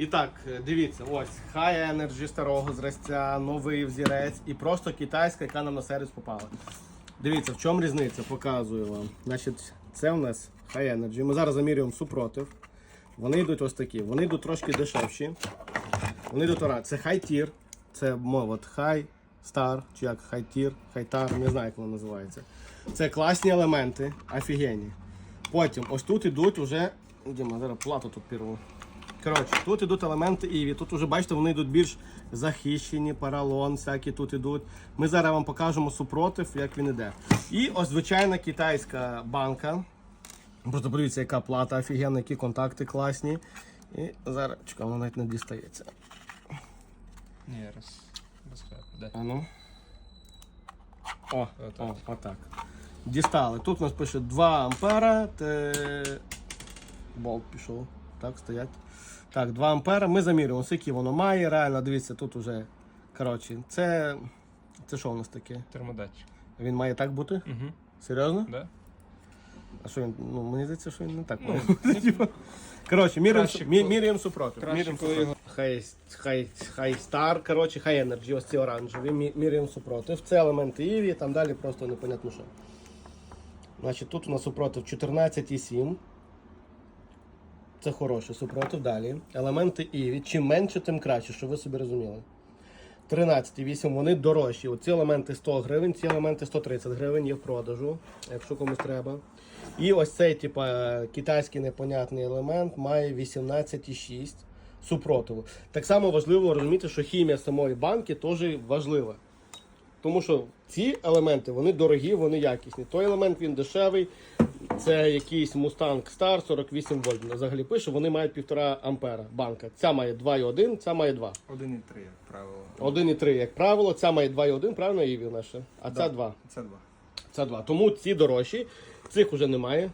І так, е, дивіться, ось High Energy старого зразця, новий взірець і просто китайська, яка нам на сервіс попала. Дивіться, в чому різниця, показую вам. Значить, це у нас High Energy. Ми зараз замірюємо супротив. Вони йдуть ось такі. Вони йдуть трошки дешевші. Вони йдуть ора. Це High Tier, це мова High Star, чи як High Tier, High Tar, не знаю, як воно називається. Це класні елементи, офігенні. Потім ось тут ідуть уже. Діма, зараз плату тут пірву. Коротше, тут ідуть елементи Іві. Тут уже бачите, вони йдуть більш захищені, паралон, всякі тут ідуть. Ми зараз вам покажемо супротив, як він іде. І ось звичайна китайська банка. Просто подивіться, яка плата офігенна, які контакти класні. І зараз, чекай, воно навіть не дістається. Ні, розхляп. Де? А ну. О, Отак. о, отак. Дістали. Тут у нас пише 2 ампера. Те... Болт пішов. Так, стоять. Так, 2 ампера. Ми замірюємо, скільки воно має. Реально, дивіться, тут уже. Коротше, це. Це що у нас таке? Термодатчик. Він має так бути? Угу. Серйозно? Да? А що він? Ну, мені здається, що він не так Ну, має бути. Коротше, міряємо, Краще, мі- коли- міряємо супротив. краще, Міряємо коли супротив. Хай, хай, хай стар, коротше, хай енерджі, ось ці оранжеві. Мі- Міряємо супротив. Це елементи Іві, там далі просто непонятно що. Значить, тут у нас супротив 14,7. Це хороший супротив. Далі. Елементи Іві. Чим менше, тим краще, щоб ви собі розуміли. 13,8 вони дорожчі. Оці елементи 100 гривень, ці елементи 130 гривень є в продажу, якщо комусь треба. І ось цей, типа, китайський непонятний елемент має 18,6 супротиву. Так само важливо розуміти, що хімія самої банки теж важлива. Тому що ці елементи вони дорогі, вони якісні. Той елемент він дешевий. Це якийсь Mustang Star 48 вольт. Взагалі пише, вони мають 1,5 ампера банка. Ця має 2,1, ця має 2. 1,3, як правило. 1,3, як правило, ця має 2,1, правильно Іві наша? А ця 2. Це 2. Це 2. Тому ці дорожчі. Цих вже немає.